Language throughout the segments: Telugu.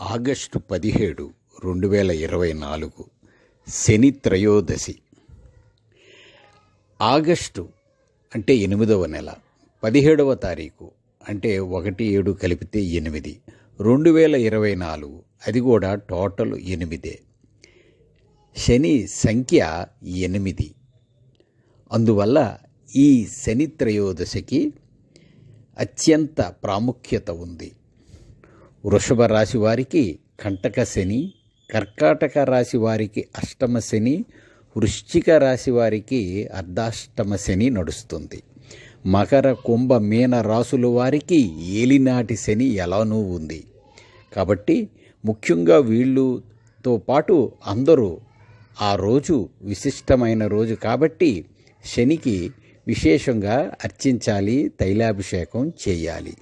ఆగస్టు పదిహేడు రెండు వేల ఇరవై నాలుగు. శని త్రయోదశి. ఆగస్టు అంటే ఎనిమిదవ నెల. పదిహేడవ తారీఖు అంటే ఒకటి ఏడు కలిపితే ఎనిమిది. రెండు వేల ఇరవై నాలుగు. అది కూడా టోటల్ ఎనిమిదే. శని సంఖ్య ఎనిమిది. అందువల్ల ఈ శని త్రయోదశికి అత్యంత ప్రాముఖ్యత ఉంది. వృషభ రాశి వారికి కంటక శని కర్కాటక రాశి వారికి అష్టమ శని వృశ్చిక రాశి వారికి అర్ధాష్టమ శని నడుస్తుంది. మకర కుంభ మీన రాసుల వారికి ఏలినాటి శని ఎలానూ ఉంది. కాబట్టి ముఖ్యంగా వీళ్ళుతో పాటు అందరూ ఆ రోజు విశిష్టమైన రోజు కాబట్టి శనికి విశేషంగా అర్చించాలి తైలాభిషేకం చేయాలి.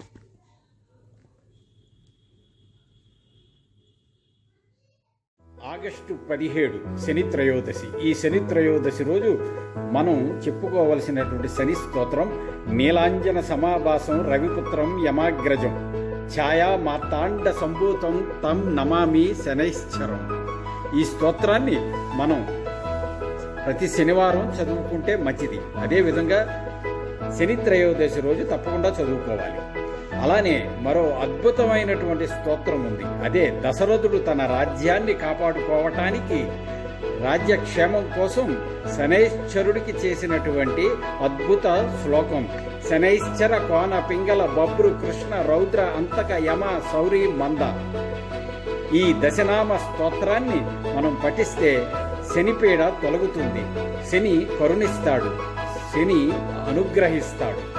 ఆగస్టు పదిహేడు శని త్రయోదశి. ఈ శని త్రయోదశి రోజు మనం చెప్పుకోవలసినటువంటి శని స్తోత్రం నీలాంజన సమాభాసం రవిపుత్రం యమాగ్రజం ఛాయా మార్తాండ సంభూతం తం నమామి శనైశ్చరం. ఈ స్తోత్రాన్ని మనం ప్రతి శనివారం చదువుకుంటే మంచిది. అదేవిధంగా శని త్రయోదశి రోజు తప్పకుండా చదువుకోవాలి. అలానే మరో అద్భుతమైనటువంటి స్తోత్రం ఉంది. అదే దశరథుడు తన రాజ్యాన్ని కాపాడుకోవటానికి రాజ్యక్షేమం కోసం శనైశ్చరుడికి చేసినటువంటి అద్భుత శ్లోకం. శనైశ్చర కోన పింగళ బబ్రు కృష్ణ రౌద్ర అంతక యమ సౌరి మంద. ఈ దశనామ స్తోత్రాన్ని మనం పఠిస్తే శనిపీడ తొలగుతుంది. శని కరుణిస్తాడు. శని అనుగ్రహిస్తాడు.